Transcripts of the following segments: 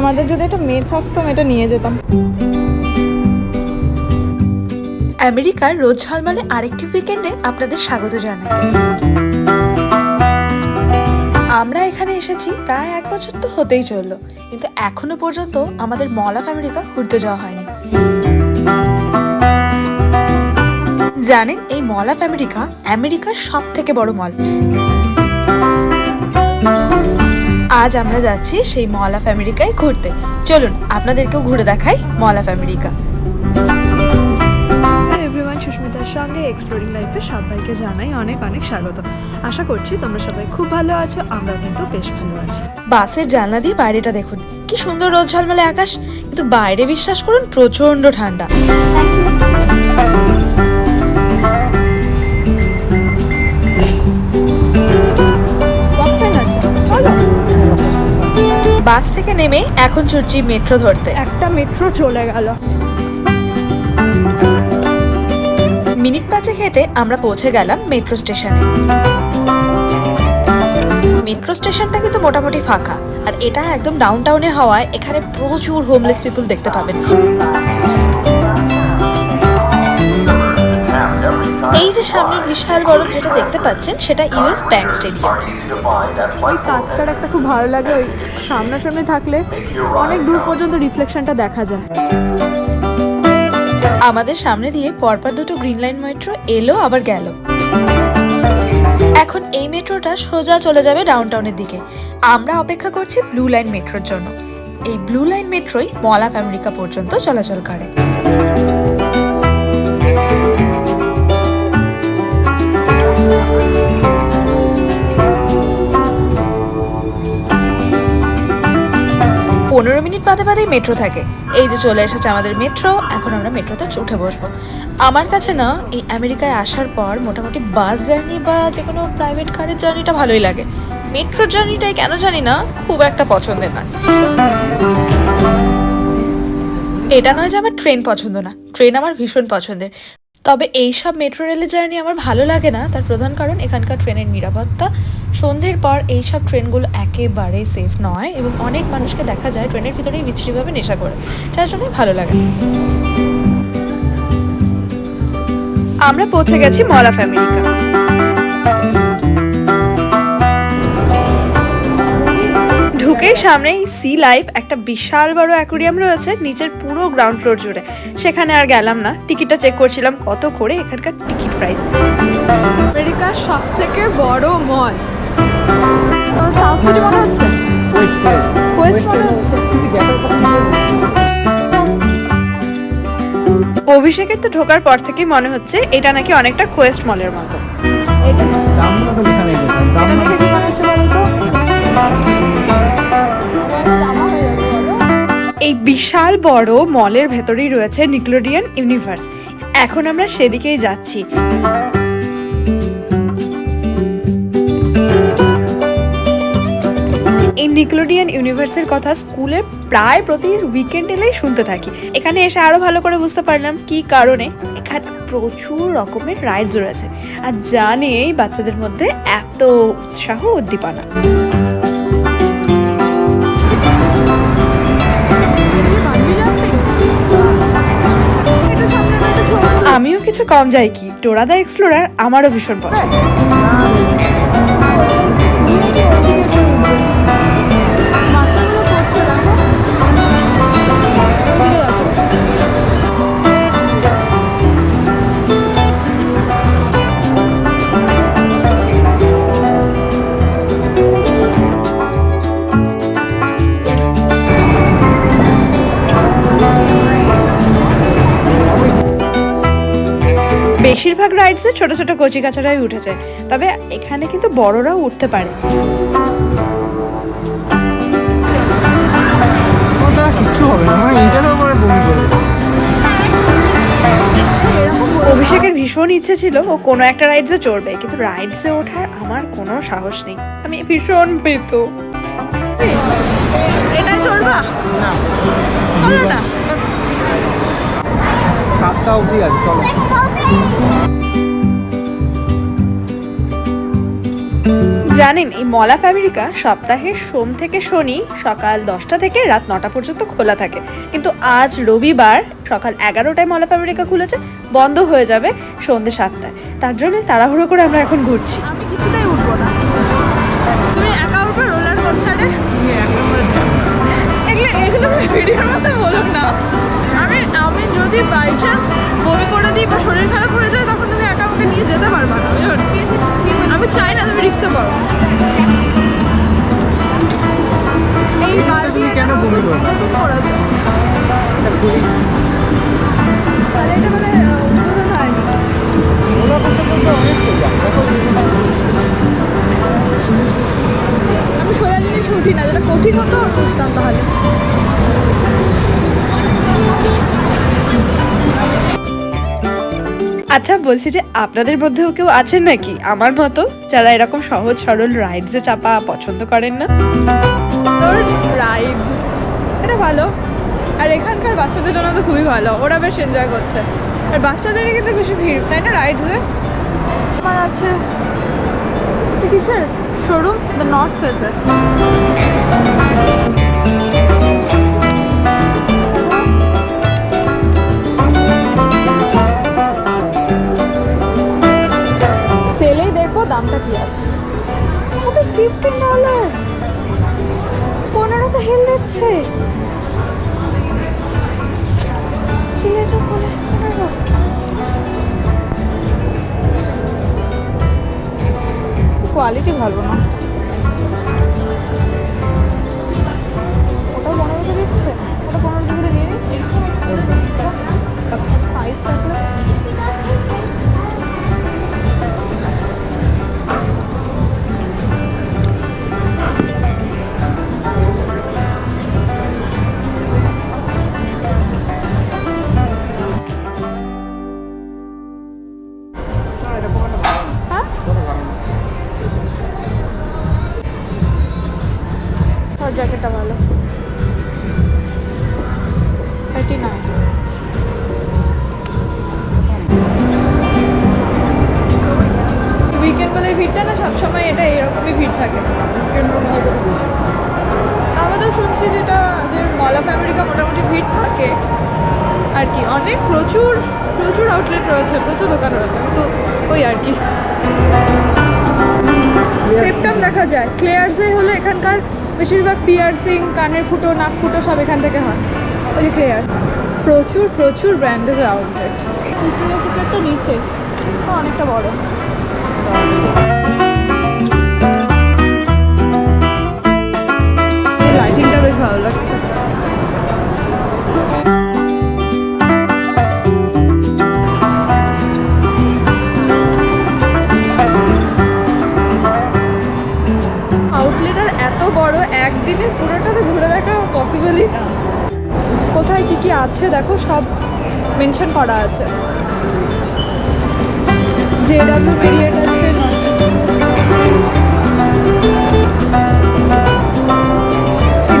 আমাদের যদি একটা মেয়ে থাকতো, আমি এটা নিয়ে যেতাম। আমেরিকার রোজ ঝলমলে আরেকটি উইকেন্ডে আপনাদের স্বাগত জানাই। আমরা এখানে এসেছি, প্রায় এক বছর তো হতেই চলল, কিন্তু এখনও পর্যন্ত আমাদের মল অফ আমেরিকা ঘুরতে যাওয়া হয়নি। জানেন, এই মল অফ আমেরিকা আমেরিকার সব থেকে বড় মল। আজ আমরা যাচ্ছি সেই মল অফ আমেরিকায় ঘুরতে। চলুন আপনাদেরকেও ঘুরে দেখাই মল অফ আমেরিকা। সুস্মিতার সঙ্গে এক্সপ্লোরিং লাইফে সবাইকে জানাই অনেক অনেক স্বাগত। আশা করছি তোমরা সবাই খুব ভালো আছো আমরা কিন্তু বেশ ভালো আছি। বাসের জানলা দিয়ে বাইরেটা দেখুন। কি সুন্দর রোদ ঝলমলে আকাশ কিন্তু বাইরে বিশ্বাস করুন প্রচণ্ড ঠান্ডা। বাস থেকে নেমে এখন চড়ছি মেট্রো ধরতে। একটা মেট্রো চলে গেল। মিনিট পাঁচেক হেঁটে আমরা পৌঁছে গেলাম মেট্রো স্টেশনে। মেট্রো স্টেশনটা কিন্তু মোটামুটি ফাঁকা আর এটা একদম ডাউন টাউনে হওয়ায় এখানে প্রচুর হোমলেস পিপল দেখতে পাবেন। এই যে সামনের বিশাল বড় যেটা দেখতে পাচ্ছেন সেটা ইউএস ব্যাংক স্টেডিয়াম। ওই কাজটার একটা খুব ভালো লাগে ওই সামনাসামনি থাকলে অনেক দূর পর্যন্ত রিফ্লেকশনটা দেখা যায়। আমাদের সামনে দিয়ে পরপর দুটো গ্রিন লাইন মেট্রো এলো, আবার গেল। এখন এই মেট্রোটা সোজা চলে যাবে ডাউনটাউনের দিকে। আমরা অপেক্ষা করছি ব্লু লাইন মেট্রোর জন্য। এই ব্লু লাইন মেট্রোই অফ আমেরিকা পর্যন্ত চলাচল করে। বাদে বাদেই মেট্রো থাকে। এই যে চলে এসেছে আমাদের মেট্রো এখন আমরা মেট্রোতে উঠে বসবো। আমার কাছে না, এই আমেরিকায় আসার পর মোটামুটি বাস জার্নি বা যে কোনো প্রাইভেট কারের জার্নিটা ভালোই লাগে। মেট্রো জার্নিটাই কেন জানি না, খুব একটা পছন্দের না। এটা নয় যে আমার ট্রেন পছন্দ না ট্রেন আমার ভীষণ পছন্দের। তবে এই সব মেট্রো রেলের জার্নি আমার ভালো লাগে না, তার প্রধান কারণ এখানকার ট্রেনের নিরাপত্তা। সন্ধ্যের পর এই সব ট্রেনগুলো একেবারেই সেফ নয় এবং অনেক মানুষকে দেখা যায় ট্রেনের ভিতরেই বিচ্ছিরিভাবে নেশা করে, যার জন্যই ভালো লাগে। আমরা পৌঁছে গেছি মল অফ আমেরিকা। ঢুকেই সামনে এই সি লাইফ একটা বিশাল বড় অ্যাকুরিয়াম রয়েছে, নিচের পুরো গ্রাউন্ড ফ্লোর জুড়ে। সেখানে আর গেলাম না। টিকিটটা চেক করছিলাম কত করে এখানকার টিকিট প্রাইস আমেরিকার সব থেকে বড় মল সাউথ সিটি মনে হচ্ছে? ওয়েস্ট মনে হচ্ছে। অভিষেকের তো ঢোকার পর থেকেই মনে হচ্ছে এটা নাকি অনেকটা কোয়েস্ট মলের মতো। এটা এই বিশাল বড় মলের ভেতরেই রয়েছে নিক্লোডিয়ান ইউনিভার্স এখন আমরা সেদিকেই যাচ্ছি। নিক্লোডিয়ান ইউনিভার্সের কথা স্কুলে প্রায় প্রতি উইকেন্ড এলেই শুনতে থাকি। এখানে এসে আরও ভালো করে বুঝতে পারলাম কি কারণে এখানে প্রচুর রকমের রাইডস রয়েছে। আর যা নিয়েই বাচ্চাদের মধ্যে এত উৎসাহ উদ্দীপনা। আমিও কিছু কম যাই কি। টোরাদা এক্সপ্লোরার আমারও ভীষণ পছন্দ। বেশিরভাগ রাইডসে ছোট ছোট কচি কাচারাই উঠেছে। তবে এখানে কিন্তু বড়রাও উঠতে পারে। অভিষেকের ভীষণ ইচ্ছে ছিল ও কোনো একটা রাইডসে চড়বে কিন্তু রাইডসে ওঠার আমার কোনো সাহস নেই। আমি ভীষণ ভীত। এটা চড়বা? না। বলো না। সাতটা অবধি আছে চলো। জানেন, এই মলা অফ আমেরিকা সপ্তাহের সোম থেকে শনি, সকাল দশটা থেকে রাত নটা পর্যন্ত খোলা থাকে। কিন্তু আজ রবিবার সকাল এগারোটায় মলা অফ আমেরিকা খুলেছে, বন্ধ হয়ে যাবে সন্ধ্যে সাতটায়। তার জন্য তাড়াহুড়ো করে আমরা এখন ঘুরছি। আমি যদি বাই চান্স করে দিই বা শরীর খারাপ হয়ে যায় তখন তুমি একা আমাকে নিয়ে যেতে পারবে না। আমি চাই না তুমি রিক্সে পারো এই বার তুমি কেন বমি করো? এটা তাহলে এটা মানে আহ, হয়নি ওলা করতে করতে অনেক আমি সোজা জিনিস উঠি না যেটা কঠিন হতো উঠতাম তাহলে। আচ্ছা বলছি যে আপনাদের মধ্যেও কেউ আছেন নাকি? আমার মতো, যারা এরকম সহজ, সরল রাইডসে চাপা পছন্দ করেন না? তোর রাইড এটা ভালো। আর এখানকার বাচ্চাদের জন্য তো খুবই ভালো, ওরা বেশ এনজয় করছে। আর বাচ্চাদেরই কিন্তু বেশি ভিড়, তাই না রাইডসে আমার আছে কিসের? শোরুম দ্য নর্থ ফেসে দামটা কি আছে? পনেরো তো হেল দিচ্ছে। পনেরো কোয়ালিটি ভালো না। ওটা পনেরোতে দিচ্ছে। ওটা পনেরো করে নিয়ে সাইজ থাকলে থার্টি নাইন উইকেন্ড ভিড়টা না সবসময় এটা এরকমই ভিড় থাকে। আমাদের শুনছি যেটা যে মল অফ আমেরিকা মোটামুটি ভিড় থাকে। আর কি অনেক প্রচুর প্রচুর আউটলেট রয়েছে প্রচুর দোকান রয়েছে কিন্তু ওই আর কি। সেপ্টাম দেখা যায়। ক্লেয়ার্সে হলো এখানকার বেশিরভাগ পিয়ার্সিং কানের ফুটো নাক ফুটো সব এখান থেকে হয়। ওই যে ক্লেয়ার প্রচুর প্রচুর ব্র্যান্ডেজ আউটলেট সিক্রেটটা নিচে। অনেকটা বড়। লাইটিংটা বেশ ভালো লাগছে। কি দেখো, সব মেনশন করা আছে। জে ডাব্লিউ পিরিয়ড আছে।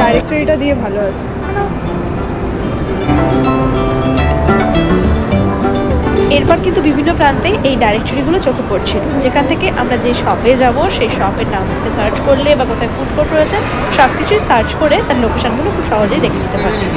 ডাইরেক্টরিটা দিয়ে ভালো আছে। এরপর কিন্তু বিভিন্ন প্রান্তে এই ডাইরেক্টরিগুলো চোখে পড়ছিল যেখান থেকে আমরা যে শপে যাব, সেই শপের নাম সার্চ করলে বা কোথায় ফুড কোর্ট রয়েছে সব কিছুই সার্চ করে তার লোকেশনগুলো খুব সহজেই দেখে নিতে পারছি।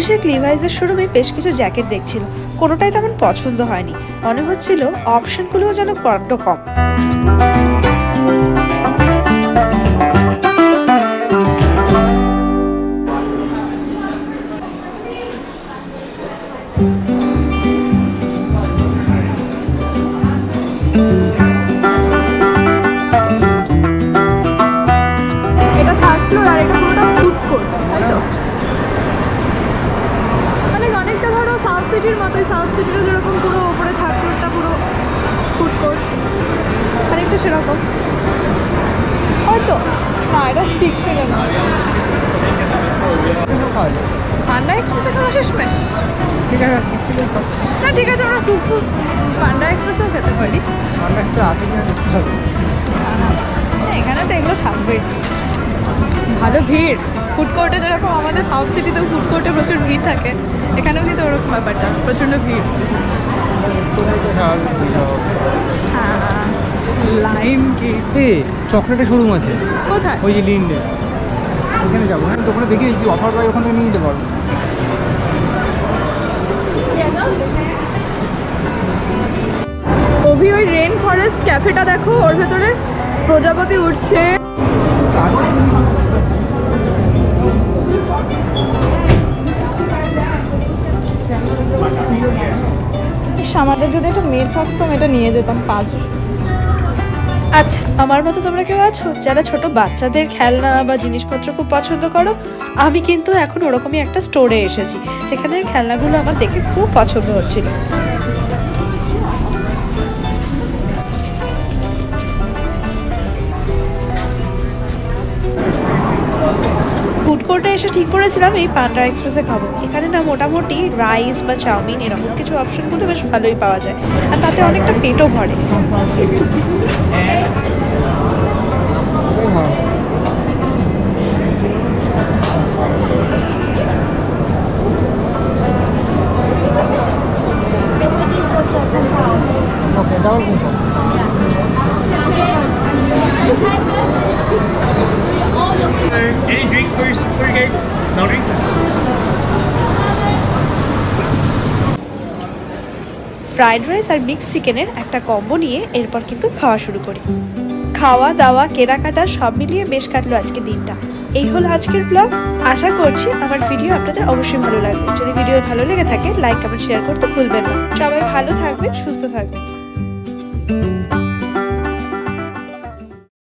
অভিষেক লিভাইজের শোরুমে বেশ কিছু জ্যাকেট দেখছিল। কোনোটাই তেমন পছন্দ হয়নি। মনে হচ্ছিল অপশনগুলোও যেন বড্ড কম। সেরকম। হয়তো। না এটা ঠিক থেকে না। পান্ডা এক্সপ্রেসে খাওয়া শেষমেশ। ঠিক আছে না ঠিক আছে আমরা খুব খুব পান্ডা এক্সপ্রেসেও খেতে পারি। কন্ট্যাক্টটা আছে কিনা দেখতে হবে। এখানে তো এগুলো থাকবেই। ভালো ভিড়। ফুড কোর্টে যেরকম আমাদের সাউথ সিটিতেও ফুড কোর্টে প্রচুর ভিড় থাকে এখানেও কিন্তু ওরকম ব্যাপারটা প্রচণ্ড ভিড়। হবে। হ্যাঁ। লাইন কি এ চকলেটের শোরুম আছে। কোথায়? ওই যে লিন্ডে ওখানে যাব। হ্যাঁ দোকানে দেখি যদি অফার পাই ওখান থেকে নিয়ে নিতে পারব। অভি ওই রেন ফরেস্ট ক্যাফেটা দেখো ওর ভেতরে প্রজাপতি উঠছে। আমাদের যদি একটা মেয়ে থাকতাম এটা নিয়ে যেতাম পাঁচ আচ্ছা আমার মতো তোমরা কেউ আছো? যারা ছোট বাচ্চাদের খেলনা বা জিনিসপত্র খুব পছন্দ করো, আমি কিন্তু এখন ওরকমই একটা স্টোরে এসেছি। সেখানের খেলনাগুলো আমার দেখে খুব পছন্দ হচ্ছিল। ফুড কোর্টে এসে ঠিক করেছিলাম, এই পান্ডা এক্সপ্রেসে খাব। এখানে না মোটামুটি রাইস বা চাউমিন এরকম কিছু অপশনগুলো বেশ ভালোই পাওয়া যায়। আর তাতে অনেকটা পেটও ভরে। ফ্রাইড রাইস আর মিক্স চিকেনের একটা কম্বো নিয়ে এরপর কিন্তু খাওয়া শুরু করি। খাওয়া, দাওয়া, কেনাকাটা সব মিলিয়ে বেশ কাটলো আজকে দিনটা। এই হলো আজকের ব্লগ আশা করছি আমার ভিডিও আপনাদের অবশ্যই ভালো লাগবে। যদি ভিডিও ভালো লেগে থাকে লাইক কমেন্ট শেয়ার করতে ভুলবেন না। সবাই ভালো থাকবেন, সুস্থ থাকবেন।